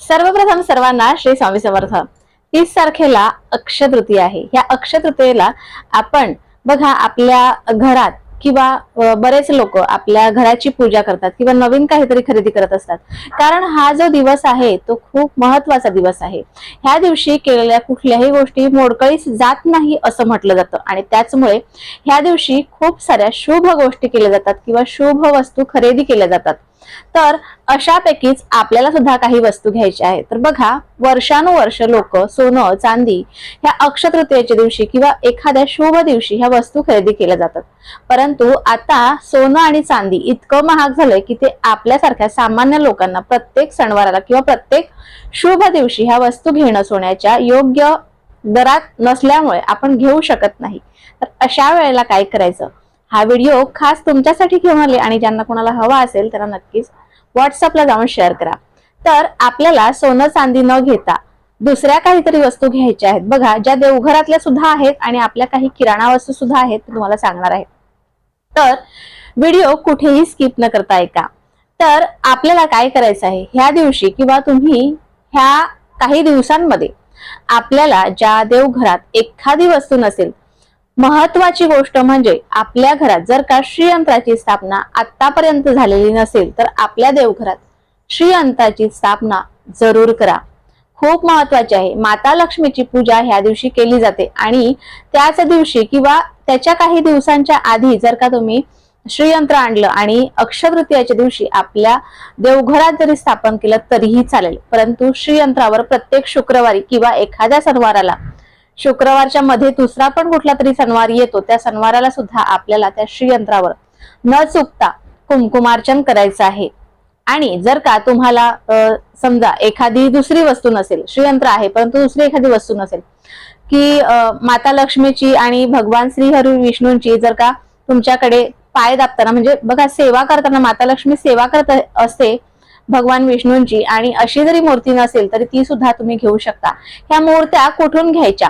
सर्वप्रथम सर्वांना श्री स्वामी समर्थ. तीस तारखेला अक्षय तृतीया आहे. ह्या अक्षय तृतीयेला आपण बघा आपल्या घरात किंवा बरेच लोक आपल्या घराची पूजा करतात किंवा नवीन काहीतरी खरेदी करत असतात. कारण हा जो दिवस आहे तो खूप महत्त्वाचा दिवस आहे. ह्या दिवशी केलेल्या कुठल्याही गोष्टी मोडकळीस जात नाही असं म्हटलं जातं. आणि त्याचमुळे ह्या दिवशी खूप साऱ्या शुभ गोष्टी केल्या जातात किंवा शुभ वस्तू खरेदी केल्या जातात. तर अशापैकीच आपल्याला सुद्धा काही वस्तू घ्यायच्या आहेत. तर बघा वर्षानुवर्ष लोक सोनं चांदी ह्या अक्षतृतीयेच्या दिवशी किंवा एखाद्या शुभ दिवशी ह्या वस्तू खरेदी केल्या जातात. परंतु आता सोनं आणि चांदी इतकं महाग झालंय की ते आपल्यासारख्या सामान्य लोकांना प्रत्येक सणवाराला किंवा प्रत्येक शुभ दिवशी ह्या वस्तू घेणं सोन्याच्या योग्य दरात नसल्यामुळे आपण घेऊ शकत नाही. तर अशा वेळेला काय करायचं? हा व्हिडिओ खास तुमच्यासाठी घेऊन आले आणि ज्यांना कोणाला हवा असेल त्यांना नक्कीच व्हॉट्सअपला जाऊन शेअर करा. तर आपल्याला सोनं चांदी न घेता दुसऱ्या काहीतरी वस्तू घ्यायच्या आहेत. बघा ज्या देवघरातल्या सुद्धा आहेत आणि आपल्या काही किराणा वस्तू सुद्धा आहेत तुम्हाला सांगणार आहे. तर व्हिडिओ कुठेही स्किप न करता ऐका. तर आपल्याला काय करायचं आहे? ह्या दिवशी किंवा तुम्ही ह्या काही दिवसांमध्ये आपल्याला ज्या देवघरात एखादी वस्तू नसेल महत्वाची गोष्ट म्हणजे आपल्या घरात जर का श्रीयंत्राची स्थापना आतापर्यंत झालेली नसेल तर आपल्या देवघरात श्रीयंत्राची स्थापना जरूर करा. खूप महत्वाची आहे. माता लक्ष्मीची पूजा ह्या दिवशी केली जाते आणि त्याच दिवशी किंवा त्याच्या काही दिवसांच्या आधी जर का तुम्ही श्रीयंत्र आणलं आणि अक्षतृतीयाच्या दिवशी आपल्या देवघरात जरी स्थापन केलं तरीही चालेल. परंतु श्रीयंत्रावर प्रत्येक शुक्रवारी किंवा एखाद्या सणवाराला शुक्रवारच्या मध्ये दुसरा पण कुठला तरी सणवार येतो त्या सणवाराला सुद्धा आपल्याला त्या श्रीयंत्रावर न चुकता कुंकुमार्चन करायचं आहे. आणि जर का तुम्हाला समजा एखादी दुसरी वस्तू नसेल श्रीयंत्र आहे परंतु दुसरी एखादी वस्तू नसेल की माता लक्ष्मीची आणि भगवान श्री हरी विष्णूंची जर का तुमच्याकडे पाय दाबताना म्हणजे बघा सेवा करताना माता लक्ष्मी सेवा करत असते भगवान विष्णूंची आणि अशी जरी मूर्ती नसेल तरी ती सुद्धा तुम्ही घेऊ शकता. ह्या मूर्त्या कुठून घ्यायच्या?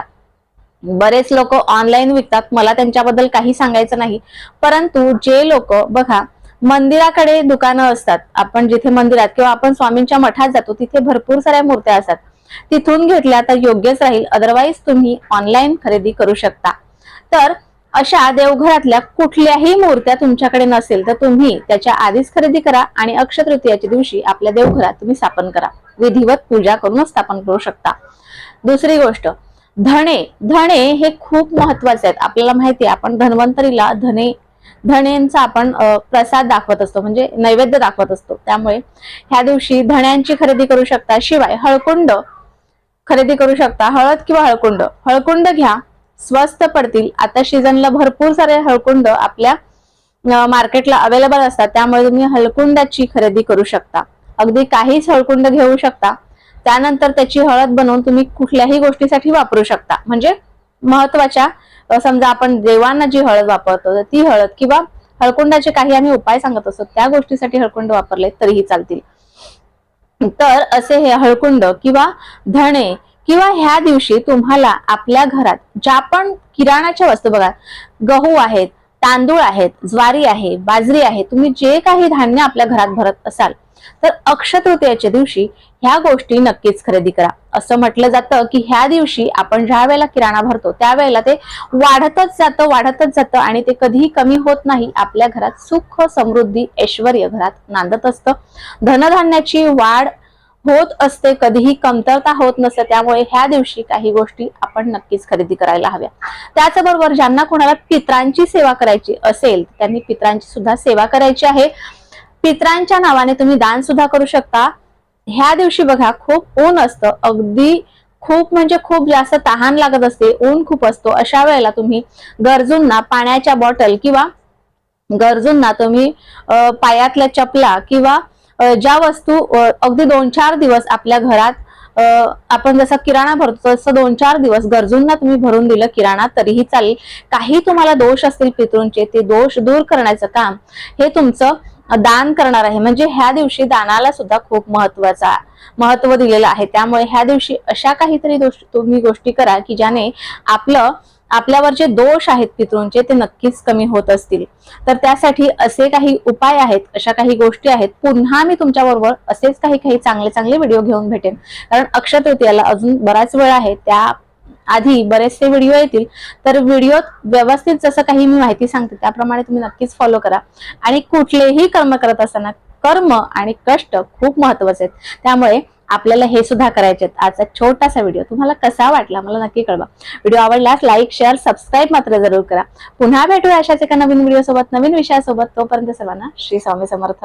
बरेच लोक ऑनलाईन विकतात. मला त्यांच्याबद्दल काही सांगायचं नाही. परंतु जे लोक बघा मंदिराकडे दुकानं असतात. आपण जिथे मंदिरात किंवा आपण स्वामींच्या मठात जातो तिथे भरपूर साऱ्या मूर्त्या असतात. तिथून घेतल्या तर योग्यच राहील. अदरवाईज तुम्ही ऑनलाईन खरेदी करू शकता. तर अशा देवघरातल्या कुठल्याही मूर्त्या तुमच्याकडे नसेल तर तुम्ही त्याच्या आधीच खरेदी करा आणि अक्षतृतीयाच्या दिवशी आपल्या देवघरात तुम्ही स्थापन करा. विधिवत पूजा करून स्थापन करू शकता. दुसरी गोष्ट धणे धणे हे खूप महत्त्वाचे आहेत. आपल्याला माहिती आहे आपण धन्वंतरीला धने धण्यांचा आपण प्रसाद दाखवत असतो. म्हणजे नैवेद्य दाखवत असतो. त्यामुळे ह्या दिवशी धण्यांची खरेदी करू शकता. शिवाय हळकुंड खरेदी करू शकता. हळद किंवा हळकुंड. हळकुंड घ्या. स्वस्त पडतील. आता सीझनला भरपूर सारे हळकुंड आपल्या मार्केटला अवेलेबल असतात. त्यामुळे तुम्ही हळकुंडाची खरेदी करू शकता. अगदी काहीच हळकुंड घेऊ शकता. त्यानंतर त्याची हळद बनवून तुम्ही कुठल्याही गोष्टीसाठी वापरू शकता. म्हणजे महत्त्वाच्या समजा आपण देवांना जी हळद वापरतो तर ती हळद किंवा हळकुंडाचे काही आम्ही उपाय सांगत असतो त्या गोष्टीसाठी हळकुंड वापरले तरीही चालतील. तर असे हे हळकुंड किंवा धणे किंवा ह्या दिवशी तुम्हाला आपल्या घरात ज्या पण किराणाच्या वस्तू बघा गहू आहेत तांदूळ आहेत ज्वारी आहे बाजरी आहे तुम्ही जे काही धान्य आपल्या घरात भरत असाल तर अक्षतृतीयाच्या दिवशी ह्या गोष्टी नक्कीच खरेदी करा. असं म्हटलं जातं की ह्या दिवशी आपण ज्या वेळेला किराणा भरतो त्यावेळेला ते वाढतच जातं वाढतच जातं आणि ते कधीही कमी होत नाही. आपल्या घरात सुख समृद्धी ऐश्वर घरात नांदत असतं. धनधान्याची वाढ होत असते कधीही कमतरता होत नसते त्यामुळे ह्या दिवशी काही गोष्टी आपण नक्कीच खरेदी करायला हव्या. त्याचबरोबर ज्यांना कोणाला पित्रांची सेवा करायची असेल त्यांनी पित्रांची सुद्धा सेवा करायची आहे. पित्रांच्या नावाने तुम्ही दान सुद्धा करू शकता. ह्या दिवशी बघा खूप ऊन असतं. अगदी खूप म्हणजे खूप जास्त तहान लागत असते ऊन खूप असतो. अशा वेळेला तुम्ही गरजूंना पाण्याच्या बॉटल किंवा गरजूंना तुम्ही पायातल्या चपला किंवा ज्या वस्तू अगदी दोन चार दिवस आपल्या घरात आपण जसा किराणा भरतो तसं दोन चार दिवस गरजूंना तुम्ही भरून दिलं किराणा तरीही चालेल. काही तुम्हाला दोष असतील पितृंचे ते दोष दूर करण्याचं काम हे तुमचं दान करणार आहे. म्हणजे ह्या दिवशी दानाला सुद्धा खूप महत्त्वाचा महत्त्व दिलेलं आहे. त्यामुळे ह्या दिवशी अशा काहीतरी दोष- तुम्ही गोष्टी करा की ज्याने आपलं आपल्यावर जे दोष आहेत पितृंचे ते नक्कीच कमी होत असतील. तर त्यासाठी असे काही उपाय आहेत अशा काही गोष्टी आहेत. पुन्हा मी तुमच्या बरोबर असेच काही काही चांगले चांगले व्हिडिओ घेऊन भेटेन. कारण अक्षय तृतीयाला अजून बराच वेळ आहे. त्या आधी बरेचसे व्हिडिओ येतील. तर व्हिडिओत व्यवस्थित जसं काही मी माहिती सांगते त्याप्रमाणे तुम्ही नक्कीच फॉलो करा. आणि कुठलेही कर्म करत असताना कर्म आणि कष्ट खूप महत्त्वाचे आहेत. त्यामुळे आपल्याला हे सुद्धा करायचे आहेत. आजचा छोटासा व्हिडिओ तुम्हाला कसा वाटला मला नक्की कळवा. व्हिडिओ आवडल्यास लाईक शेअर सबस्क्राईब मात्र जरूर करा. पुन्हा भेटूया अशाच एका नवीन व्हिडिओ सोबत नवीन विषयासोबत. तोपर्यंत सर्वांना श्री स्वामी समर्थ.